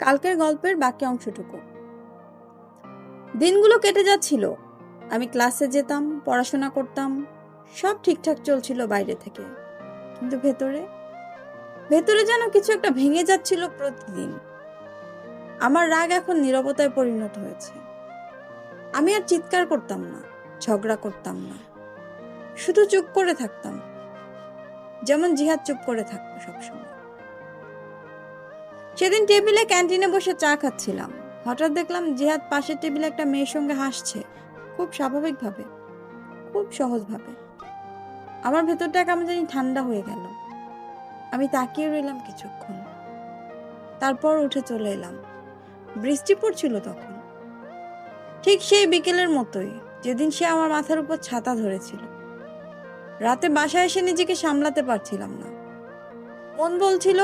কালকের গল্পের বাকি অংশটুকু। দিনগুলো কেটে যাচ্ছিল। আমি ক্লাসে যেতাম, পড়াশোনা করতাম, সব ঠিকঠাক চলছিল বাইরে থেকে। কিন্তু ভেতরে ভেতরে যেন কিছু একটা ভেঙে যাচ্ছিল প্রতিদিন। আমার রাগ এখন নীরবতায় পরিণত হয়েছে। আমি আর চিৎকার করতাম না, ঝগড়া করতাম না। শুধু চুপ করে থাকতাম। যেমন জিহাদ চুপ করে থাকতো সবসময়। সেদিন টেবিলে ক্যান্টিনে বসে চা খাচ্ছিলাম। হঠাৎ দেখলাম জিহাদ পাশের টেবিলে একটা মেয়ের সঙ্গে হাসছে, খুব স্বাভাবিকভাবে, খুব সহজভাবে। আমার ভেতরটা কেমন জানি ঠান্ডা হয়ে গেল। আমি তাকিয়ে রইলাম কিছুক্ষণ। তারপর উঠে চলে এলাম। বৃষ্টি পড়ছিল তখন। ঠিক সেই বিকেলের মতোই, যেদিন সে আমার মাথার উপর ছাতা ধরেছিল। রাতে বাসায় এসে নিজেকে সামলাতে পারছিলাম না। মন বলছিল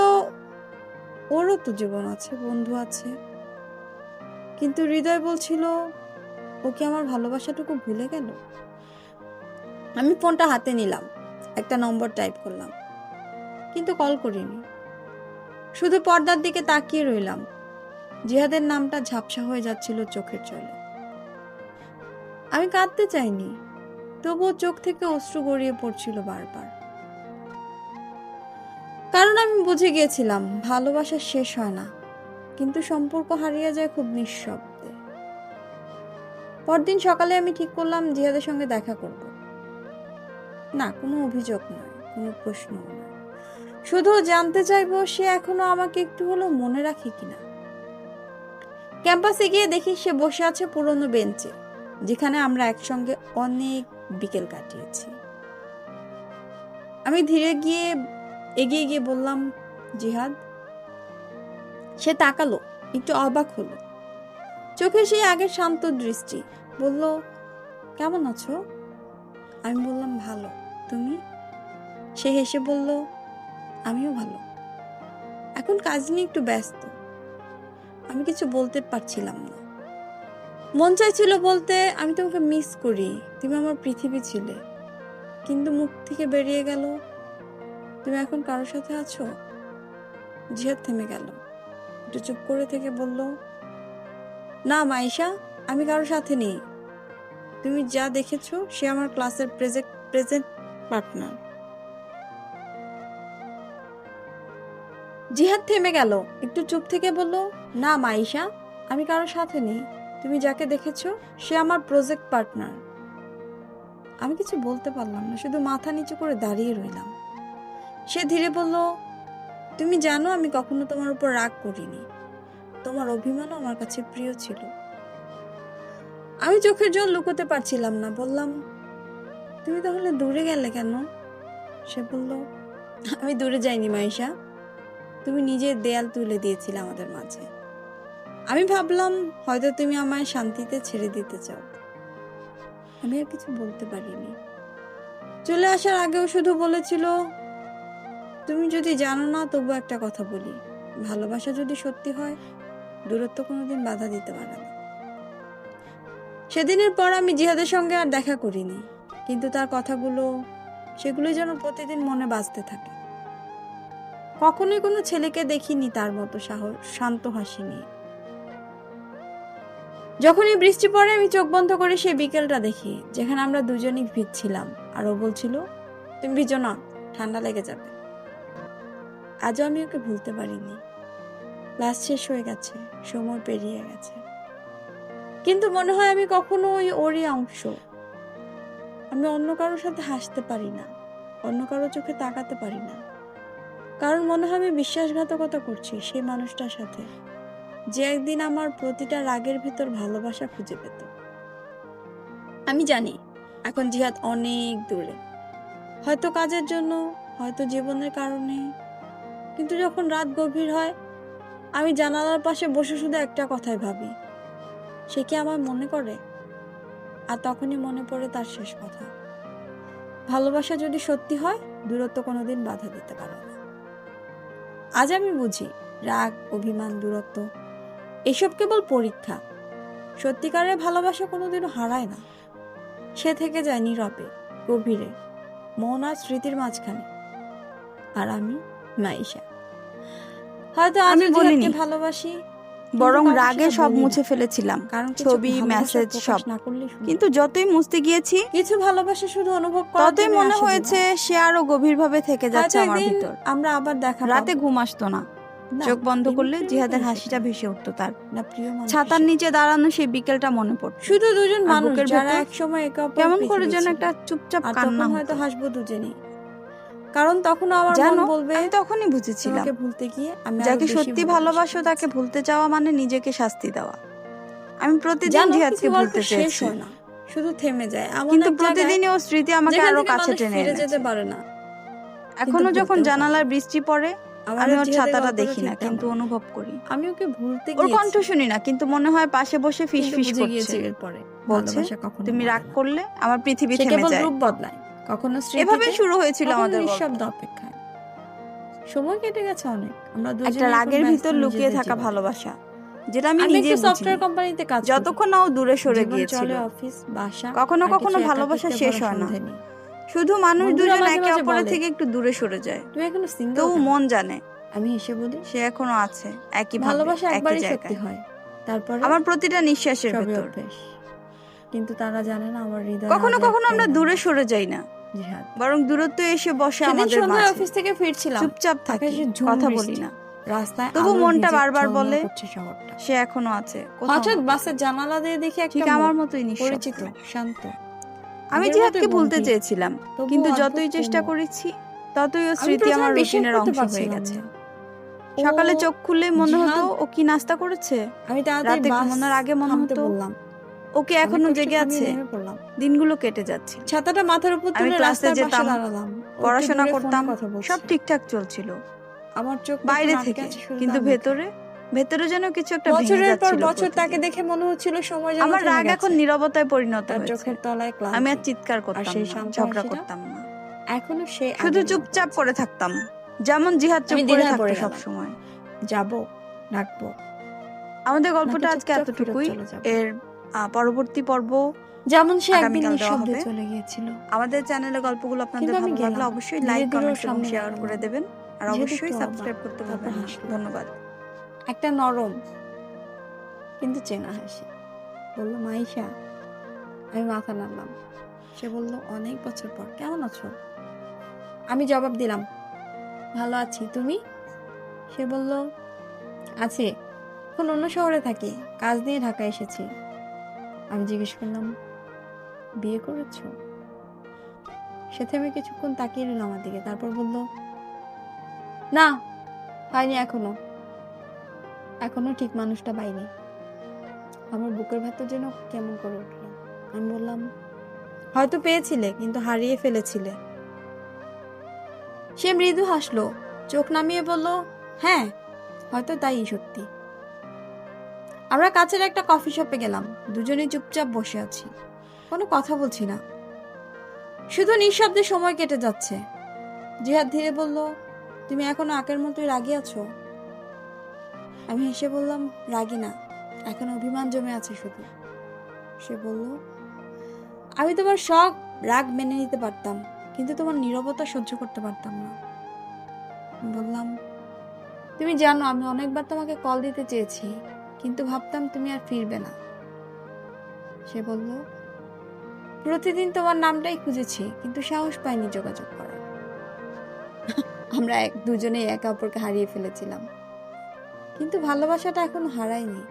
ওরও তো জীবন আছে, বন্ধু আছে। কিন্তু হৃদয় বলছিল, ও কি আমার ভালোবাসাটুকু ভুলে গেল? আমি ফোনটা হাতে নিলাম, একটা নম্বর টাইপ করলাম, কিন্তু কল করিনি। শুধু পর্দার দিকে তাকিয়ে রইলাম, জিহাদের নামটা ঝাপসা হয়ে যাচ্ছিল চোখের জলে। আমি কাঁদতে চাইনি, তবুও চোখ থেকে অশ্রু গড়িয়ে পড়ছিল বারবার। কারণ আমি বুঝে গিয়েছিলাম, ভালোবাসা শেষ হয় না। কিন্তু সম্পর্ক হারিয়ে যায় খুব নিঃশব্দে। পরদিন সকালে আমি ঠিক করলাম জিহাদের সঙ্গে দেখা করব। না, কোনো অভিযোগ নয়, কোনো প্রশ্ন নয়। শুধু জানতে চাইব সে এখনও আমাকে একটু হলেও মনে রাখে কিনা। ক্যাম্পাসে গিয়ে দেখি সে বসে আছে পুরনো বেঞ্চে, যেখানে আমরা একসঙ্গে অনেক বিকেল কাটিয়েছি। আমি ধীরে গিয়ে এগিয়ে গিয়ে বললাম, জিহাদ? সে তাকালো, একটু অবাক হলো। চোখে সেই আগের শান্ত দৃষ্টি বলল, কেমন আছো? আমি বললাম, ভালো। তুমি? সে হেসে বলল, আমিও ভালো। এখন কাজ নিয়ে একটু ব্যস্ত। আমি কিছু বলতে পারছিলাম না। মন চাইছিল বলতে, আমি তোমাকে মিস করি। তুমি আমার পৃথিবী ছিলে। কিন্তু মুখ থেকে বেরিয়ে গেল তুমি এখন কারোর সাথে আছো? জিহাদ থেমে গেল। একটু চুপ করে থেকে বলল, না, মাইশা, আমি কারোর সাথে নেই। তুমি যা দেখেছ, সে আমার ক্লাসের প্রেজেক্ট প্রেজেন্ট পার্টনার। জিহাদ থেমে গেল। একটু চুপ থেকে বলল, না, মাইশা, আমি কারোর সাথে নেই। তুমি যাকে দেখেছ, সে আমার প্রজেক্ট পার্টনার। আমি কিছু বলতে পারলাম না, শুধু মাথা নিচু করে দাঁড়িয়ে রইলাম। সে ধীরে বলল, তুমি জানো আমি কখনো তোমার উপর রাগ করিনি। তোমার অভিমানও আমার কাছে প্রিয় ছিল। আমি চোখের জল লুকোতে পারছিলাম না। বললাম, তুমি তাহলে দূরে গেলে কেন? সে বলল, আমি দূরে যাইনি মাইশা তুমি নিজের দেয়াল তুলে দিয়েছিলে আমাদের মাঝে। আমি ভাবলাম, হয়তো তুমি আমায় শান্তিতে ছেড়ে দিতে চাও। আমি আর কিছু বলতে পারিনি। চলে আসার আগেও শুধু বলেছিল তুমি যদি জানো না, তবু একটা কথা বলি। ভালোবাসা যদি সত্যি হয়, দূরত্ব কোনোদিন বাধা দিতে পারে না। সেদিনের পর আমি জিহাদের সঙ্গে আর দেখা করিনি, কিন্তু তার কথাগুলো সেগুলো যেন প্রতিদিন মনে বাজতে থাকে। কখনোই কোনো ছেলেকে দেখিনি তার মতো সাহস, শান্ত হাসি নিয়ে। যখনই বৃষ্টি পড়ে, আমি চোখ বন্ধ করে সেই বিকেলটা দেখি, যেখানে আমরা দুজনই ভিজছিলাম, আর ও বলছিল, তুমি ভিজো না, ঠান্ডা লেগে যাবে। আজও আমি ওকে ভুলতে পারিনি। ক্লাস শেষ হয়ে গেছে, সময় পেরিয়ে গেছে। কিন্তু মনে হয় আমি কখনো ওই ওরই অংশ। আমি অন্য কারোর সাথে হাসতে পারি না, অন্য কারোর চোখে তাকাতে পারি না। কারণ মনে হয় আমি বিশ্বাসঘাতকতা করছি সেই মানুষটার সাথে, যে একদিন আমার প্রতিটা রাগের ভিতর ভালোবাসা খুঁজে পেত। আমি জানি, এখন জিহাদ অনেক দূরে। হয়তো কাজের জন্য, হয়তো জীবনের কারণে কিন্তু যখন রাত গভীর হয়, আমি জানালার পাশে বসে শুধু একটা কথাই ভাবি। সে কি আমার মনে করে? আর তখনই মনে পড়ে তার শেষ কথা। ভালোবাসা যদি সত্যি হয়, দূরত্ব কোনোদিন বাধা দিতে পারে না। আজ আমি বুঝি, রাগ, অভিমান, দূরত্ব, এসব কেবল পরীক্ষা। সত্যিকারের ভালোবাসা কোনোদিনও হারায় না। সে থেকে যায় নীরবে, গভীরে, মন আর স্মৃতির মাঝখানে। আর আমি মাইশা হয়তো আমি বলিনি। ভালোবাসি বরং রাগে সব মুছে ফেলেছিলাম। কারণ ছবি মেসেজ সব। কিন্তু যতই মুছতে গিয়েছি কিছু ভালোবাসা শুধু অনুভব করার ততই মনে হয়েছে সে আরও গভীরভাবে থেকে যাচ্ছে আমার ভিতর। আমরা আবার দেখা রাতে ঘুম আসতো না। চোখ বন্ধ করলে জিহাদের হাসিটা ভেসে উঠতো তার। ছাতার নিচে দাঁড়ানো সেই বিকেলটা মনে পড়তো। শুধু দুজন আর মানুষ যারা একসময় একে কেমন করে যেন একটা চুপচাপ কান্না হয়তো হাসবো দুজনেই। কারণ তখন আমার মন বলবে আমি তখনই বুঝেছিলাম। ভুলতে গিয়ে আমি যাকে সত্যি ভালোবাসো তাকে ভুলতে চাওয়া মানে নিজেকে শাস্তি দেওয়া। আমি প্রতিদিন জিহাদকে ভুলতে চেয়েছি। না। শুধু থেমে যায়। কিন্তু প্রতিদিনই ও স্মৃতি আমাকে আরও কাছে টেনে যেতে পারে না এখনও যখন জানালার বৃষ্টি পড়ে আমি ওর ছাতাটা দেখি না কিন্তু অনুভব করি। আমি ওকে ভুলতে ওর কণ্ঠ শুনি না কিন্তু মনে হয় পাশে বসে ফিস ফিস করছে। বলছে, কখনো তুমি রাগ করলে আমার পৃথিবী থেমে কেবল যায়। রূপ বদলায় কখনো এভাবে শুরু হয়েছিল আমাদের নিঃশব্দ অপেক্ষায়। সময় কেটে গেছে অনেক। আমরা দুজনে একটা রাগের ভিতর লুকিয়ে থাকা ভালোবাসা যেটা আমি নিজে সফটওয়্যার কোম্পানিতে কাজ যতক্ষণ না ও দূরে সরে গিয়েছিল। অফিস বাসা কখনো কখনো ভালোবাসা শেষ হয় না। শুধু মানুষ দুজন একে অপরের থেকে একটু দূরে সরে যায়। তুমি এখনও সিঙ্গেল তো মন জানে। আমি এসে বলি সে এখনও আছে একই ভালোবাসা একই একবারই সত্যি হয়। তারপরে আমার প্রতিটা নিঃশ্বাসের ভেতর। কিন্তু তারা জানে না আমার হৃদয় কখনো কখনো আমরা দূরে সরে যাই না। জিহাদ। বরং দূরত্ব এসে বসে আমাদের সন্ধ্যায় অফিস থেকে ফিরছিলাম। চুপচাপ থাকি কথা বলি না। রাস্তায় তবু মনটা বারবার বলে, সে এখনও আছে হঠাৎ বাসের জানালা দিয়ে দেখি একটা আমার মতোই পরিচিত শান্ত। আমি জিহাদকে ভুলতে চেয়েছিলাম কিন্তু যতই চেষ্টা করেছি ততই ও স্মৃতি আমার রুটিনের অংশ হয়ে গেছে। সকালে চোখ খুললেই মনে হতো ও কি নাস্তা করেছে? আমি রাতে ঘুমানোর আগে মনে হতো বললাম। ওকে এখনও জেগে আছে। দিনগুলো কেটে যাচ্ছে। ছাতাটা মাথার উপর তুলে ক্লাসে যেতাম, পড়াশোনা করতাম সব ঠিকঠাক চলছিল। আমার চোখ বাইরে থেকে কিন্তু ভেতরে ভেতরে যেন কিছু একটা বছরের পর বছর তাকে দেখে মনে হচ্ছিল সময় যেন আমার রাগ এখন নীরবতায় পরিণত হয়েছে। চোখের তলায় ক্লান্তি। আমি আর চিৎকার করতাম সেই না ঝগড়া করতাম না। এখনও সে শুধু চুপচাপ করে থাকতাম যেমন জিহাদ চুপ করে থাকতো সব সময় যাব ডাকবো আমাদের গল্পটা আজকে এতটুকুই। এর পরবর্তী পর্ব যেমন সে একদিন নিঃশব্দে চলে গিয়েছিল। আমাদের চ্যানেলে গল্পগুলো আপনাদের আমি ভালো লাগলে অবশ্যই লাইক কমেন্ট এবং শেয়ার করে দেবেন। আর অবশ্যই সাবস্ক্রাইব করতে ভুলবেন না। ধন্যবাদ। একটা নরম কিন্তু চেনা হাসি। বলল মাইশা আমি মাথা নাড়লাম। সে বলল অনেক বছর পর। কেমন আছো? আমি জবাব দিলাম ভালো আছি। তুমি? সে বলল আছে। এখন অন্য শহরে থাকি। কাজ নিয়ে ঢাকা এসেছি। আমি জিজ্ঞেস করলাম, বিয়ে করেছ? সে থেমে কিছুক্ষণ তাকিয়ে রইল আমার দিকে, তারপর বলল, না, পাইনি এখনও। এখনও ঠিক মানুষটা পাইনি। আমার বুকের ভেতর যেন কেমন করে উঠল। আমি বললাম, হয়তো পেয়েছিলে, কিন্তু হারিয়ে ফেলেছিলে। সে মৃদু হাসলো, চোখ নামিয়ে বলল হ্যাঁ হয়তো তাই সত্যি। আমরা কাছের একটা কফি শপে গেলাম। দুজনেই চুপচাপ বসে আছি। কোনো কথা বলছি না। শুধু নিঃশব্দে সময় কেটে যাচ্ছে। জিহাদ ধীরে বলল, তুমি এখনও আগের মতোই রাগি আছো? আমি হেসে বললাম, রাগি না। এখন অভিমান জমে আছে শুধু। সে বলল, আমি তোমার শখ রাগ মেনে নিতে পারতাম, কিন্তু তোমার নীরবতা সহ্য করতে পারতাম না। বললাম, তুমি জানো, আমি অনেকবার তোমাকে কল দিতে চেয়েছি। কিন্তু ভাবতাম তুমি আর ফিরবে না। সে বলল, প্রতিদিন তোমার নামটাই খুঁজেছি, কিন্তু সাহস পাইনি যোগাযোগ করার। আমরা এক, দুজনেই একে অপরকে হারিয়ে ফেলেছিলাম। কিন্তু ভালোবাসাটা এখন হারায়নি।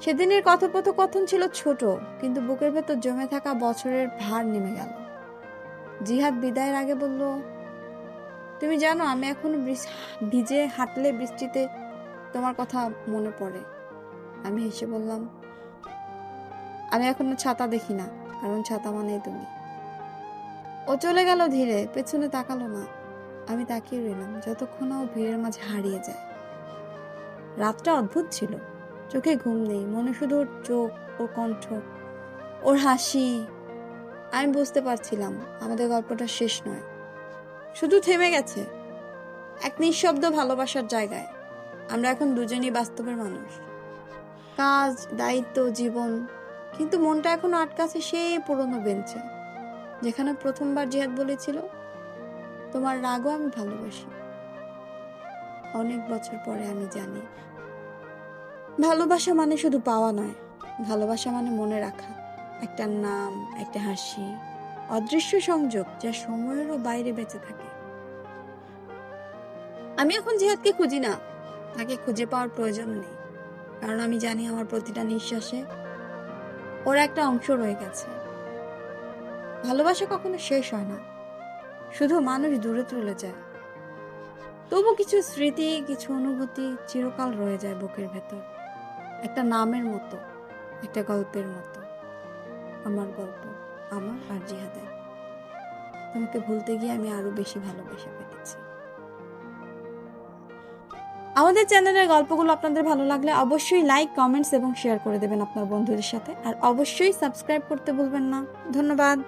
সেদিনের কথোপকথন ছিল ছোট, কিন্তু বুকের ভেতর জমে থাকা বছরের ভার নেমে গেল। জিহাদ বিদায়ের আগে বলল, তুমি জানো, আমি এখন ভিজে হাঁটলে বৃষ্টিতে কথা মনে পড়ে। আমি হেসে বললাম, আমি এখনও ছাতা দেখি না, কারণ ছাতা মানেই তুমি। ও চলে গেল ধীরে, পেছনে তাকালো না। আমি তাকিয়ে রইলাম, যতক্ষণ ও ভিড়ের মাঝে হারিয়ে যায়। রাতটা অদ্ভুত ছিল। চোখে ঘুম নেই, মনে শুধু ওর চোখ, ওর কণ্ঠ, ওর হাসি। আমি বুঝতে পারছিলাম, আমাদের গল্পটা শেষ নয়। শুধু থেমে গেছে, এক নিঃশব্দ ভালোবাসার জায়গায়। আমরা এখন দুজনই বাস্তবের মানুষ। কাজ, দায়িত্ব, জীবন, কিন্তু মনটা এখনও আটকাছে সেই পুরনো বেঞ্চে, যেখানে প্রথমবার জিহাদ বলেছিল, তোমার রাগও আমি ভালোবাসি। অনেক বছর পরে আমি জানি, ভালোবাসা মানে শুধু পাওয়া নয়, ভালোবাসা মানে মনে রাখা, একটা নাম, একটা হাসি, অদৃশ্য সংযোগ যা সময়েরও বাইরে বেঁচে থাকে। আমি এখন জিহাদকে খুঁজি না। তাকে খুঁজে পাওয়ার প্রয়োজন নেই। কারণ আমি জানি আমার প্রতিটা নিঃশ্বাসে ওর একটা অংশ রয়ে গেছে। ভালোবাসা কখনো শেষ হয় না। শুধু মানুষ দূরে চলে যায়। তবু কিছু স্মৃতি, কিছু অনুভূতি চিরকাল রয়ে যায় বুকের ভেতর। একটা নামের মতো, একটা গল্পের মতো। আমার গল্প, আমার আর জিহাদের। তোমাকে ভুলতে গিয়ে আমি আরও বেশি ভালোবেসে ফেলেছি আমাদের চ্যানেলের গল্পগুলো আপনাদের ভালো লাগলে অবশ্যই লাইক কমেন্টস এবং শেয়ার করে দেবেন আপনার বন্ধুদের সাথে। আর অবশ্যই সাবস্ক্রাইব করতে ভুলবেন না। ধন্যবাদ।